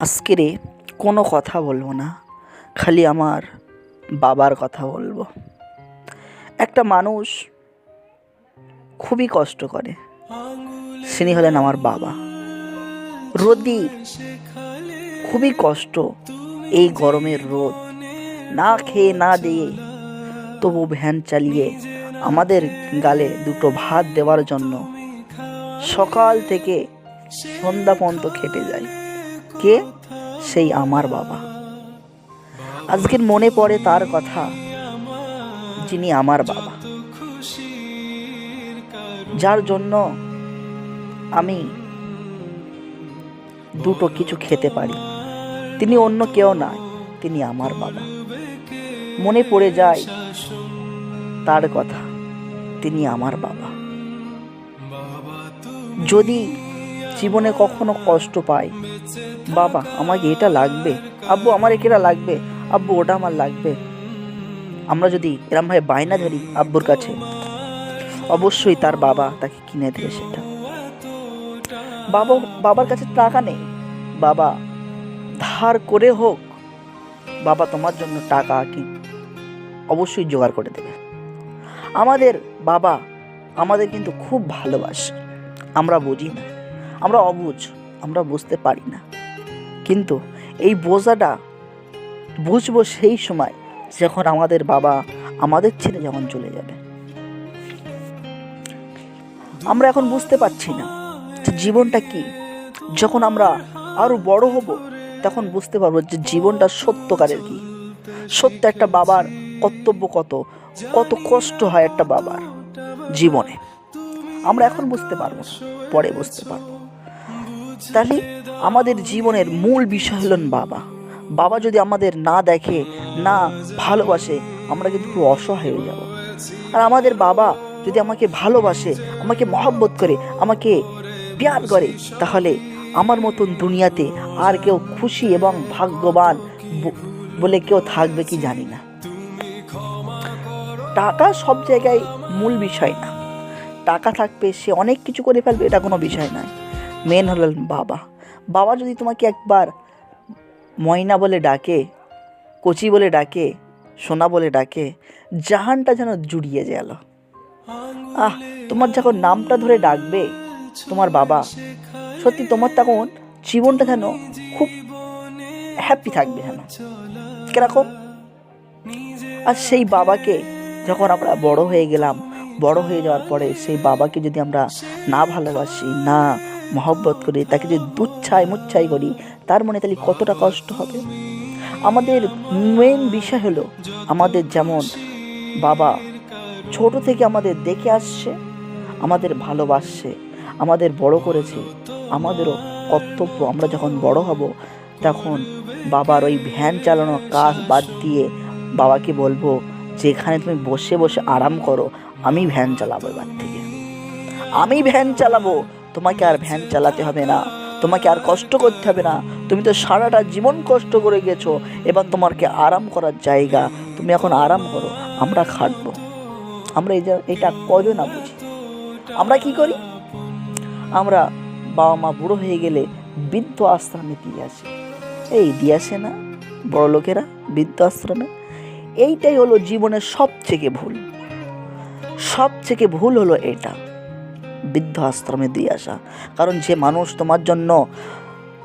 আজকেরে কোনো কথা বলব না, খালি আমার বাবার কথা বলব। একটা মানুষ খুবই কষ্ট করে তিনি হলেন আমার বাবা। রোদি খুবই কষ্ট এই গরমের রোদ। না খেয়ে না দিয়ে তবু ভ্যান চালিয়ে আমাদের গালে দুটো ভাত দেওয়ার জন্য সকাল থেকে সন্ধ্যা পর্যন্ত খেটে যায়। কে? সেই আমার বাবা। আজকের মনে পড়ে তার কথা, যিনি আমার বাবা। যার জন্য আমি দুটো কিছু খেতে পারি। তিনি অন্য কেউ নয়, তিনি আমার বাবা। মনে পড়ে যায় তার কথা, তিনি আমার বাবা। যদি জীবনে কখনো কষ্ট পাই। বাবা, আমাকে এটা লাগবে। আব্বু, আমার এটা লাগবে। আব্বু, ওটা আমার লাগবে। আমরা যদি এরম ভাবে বায়না ধরি আব্বুর কাছে, অবশ্যই তার বাবা তাকে কিনে দেবে সেটা। বাবা, বাবার কাছে টাকা নেই। বাবা, ধার করে হোক, বাবা তোমার জন্য টাকা কি, অবশ্যই জোগাড় করে দেবে। আমাদের বাবা আমাদের কিন্তু খুব ভালোবাসে। আমরা বুঝি না। আমরা অবুঝ, আমরা বুঝতে পারি না। কিন্তু এই বোঝাটা বুঝব সেই সময় যখন আমাদের বাবা, আমাদের ছেড়ে যখন চলে যাবে। আমরা এখন বুঝতে পারছি না যে জীবনটা কি। যখন আমরা আরও বড় হব, তখন বুঝতে পারব যে জীবনটা সত্যকারের কি। সত্য একটা বাবার কর্তব্য কত কত কষ্ট হয় একটা বাবার জীবনে। আমরা এখন বুঝতে পারব পরে বুঝতে পারব। তাহলে আমাদের জীবনের মূল বিষয় হলেন বাবা। বাবা যদি আমাদের না দেখে, না ভালোবাসে, আমরা কিন্তু খুব অসহায় হয়ে যাব। আর আমাদের বাবা যদি আমাকে ভালোবাসে, আমাকে মহব্বত করে, আমাকে প্যার করে, তাহলে আমার মতন দুনিয়াতে আর কেউ খুশি এবং ভাগ্যবান বলে কেউ থাকবে কি জানি না। টাকা সব জায়গায় মূল বিষয় না। টাকা থাকবে, সে অনেক কিছু করে ফেলবে, এটা কোনো বিষয় নয়। মেন হলেন বাবা। বাবা যদি তোমাকে একবার ময়না বলে ডাকে, কচি বলে ডাকে, সোনা বলে ডাকে, জাহানটা যেন জুড়িয়ে গেল। আহ, তোমার যখন নামটা ধরে ডাকবে তোমার বাবা, সত্যি তোমার তখন জীবনটা যেন খুব হ্যাপি থাকবে যেন। কীরকম? আর সেই বাবাকে যখন আমরা বড় হয়ে গেলাম, বড় হয়ে যাওয়ার পরে সেই বাবাকে যদি আমরা না ভালোবাসি, না মহব্বত করি, তাকে যদি দুচ্ছাই মুচ্ছাই করি, তার মনে তাহলে কতটা কষ্ট হবে? আমাদের মেন বিষয় হলো আমাদের যেমন বাবা ছোট থেকে আমাদের দেখে আসছে, আমাদের ভালোবাসছে, আমাদের বড় করেছে, আমাদেরও কর্তব্য আমরা যখন বড় হব, তখন বাবার ওই ভ্যান চালানোর কাজ বাদ দিয়ে বাবাকে বলব, যেখানে তুমি বসে বসে আরাম করো, আমি ভ্যান চালাবো এবার থেকে। আমি ভ্যান চালাবো তোমাকে আর ভ্যান চালাতে হবে না, তোমাকে আর কষ্ট করতে হবে না। তুমি তো সারাটা জীবন কষ্ট করে গেছো, এবার তোমাকে আরাম করার জায়গা, তুমি এখন আরাম করো, আমরা খাটবো। আমরা এই যে- এটা কজন না বুঝি? আমরা কি করি? আমরা বাবা মা বুড়ো হয়ে গেলে বৃদ্ধ আশ্রমে দিয়ে আসি। এই দিয়ে আসে না, বড় লোকেরা বৃদ্ধ আশ্রমে। এইটাই হলো জীবনের সব থেকে ভুল। সব থেকে ভুল হলো এটা। বৃদ্ধ আশ্রমে দিয়ে আসা। কারণ যে মানুষ তোমার জন্য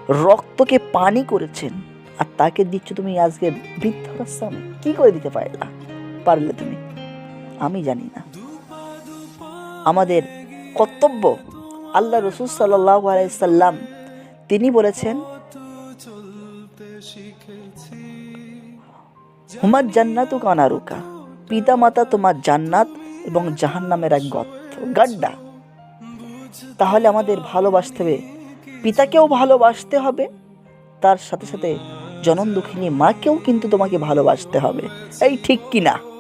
রক্তকে পানি করেছেন আর তাকে দিচ্ছ তুমি আজকে বৃদ্ধ আশ্রমে কি করে দিতে পারলা? পারলে তুমি? আমি জানি না। আমাদের কর্তব্য আল্লাহ রসুল সাল্লাহ আলাইসাল্লাম তিনি বলেছেন হুমার জান্নাতু কানারুকা। পিতা মাতা তোমার জান্নাত এবং জাহান্নামের এক গর্ত, গাড্ডা। তাহলে আমাদের ভালোবাসতে হবে। পিতাকেও ভালোবাসতে হবে। তার সাথে সাথে জনন দুঃখিনী মাকেও কিন্তু তোমাকে ভালোবাসতে হবে। এই ঠিক কি না